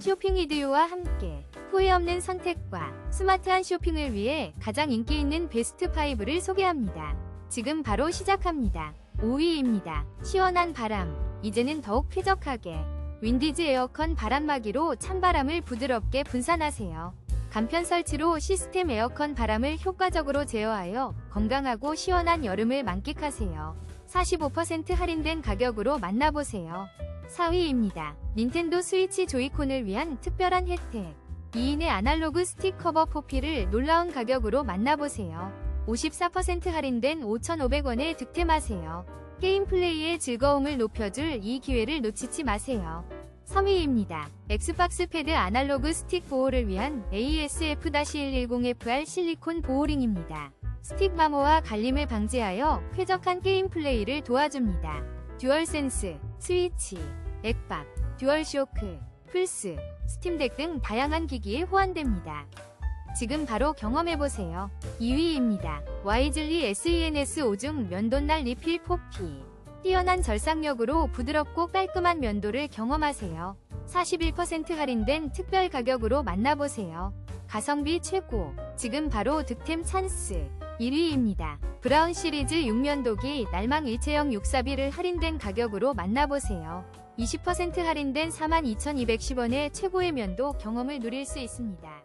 쇼핑 이디오와 함께 후회 없는 선택과 스마트한 쇼핑을 위해 가장 인기 있는 베스트 5를 소개합니다. 지금 바로 시작합니다. 5위입니다. 시원한 바람. 이제는 더욱 쾌적하게 윈디즈 에어컨 바람막이로 찬바람을 부드럽게 분산하세요. 간편 설치로 시스템 에어컨 바람을 효과적으로 제어하여 건강하고 시원한 여름을 만끽하세요. 45% 할인된 가격으로 만나보세요. 4위입니다. 닌텐도 스위치 조이콘을 위한 특별한 혜택. 2인의 아날로그 스틱 커버 포피를 놀라운 가격으로 만나보세요. 54% 할인된 5,500원에 득템하세요. 게임 플레이의 즐거움을 높여줄 이 기회를 놓치지 마세요. 3위입니다. 엑스박스 패드 아날로그 스틱 보호를 위한 ASF-110FR 실리콘 보호링입니다. 스틱 마모와 갈림을 방지하여 쾌적한 게임 플레이를 도와줍니다. 듀얼센스, 스위치, 액박, 듀얼쇼크, 플스, 스팀덱 등 다양한 기기에 호환됩니다. 지금 바로 경험해보세요. 2위입니다. 와이즐리 SENS 5중 면도날 리필 포피. 뛰어난 절삭력으로 부드럽고 깔끔한 면도를 경험하세요. 41% 할인된 특별 가격으로 만나보세요. 가성비 최고. 지금 바로 득템 찬스. 1위입니다. 브라운 시리즈 6면도기 날망 일체형 6사비를 할인된 가격으로 만나보세요. 20% 할인된 42,210원의 최고의 면도 경험을 누릴 수 있습니다.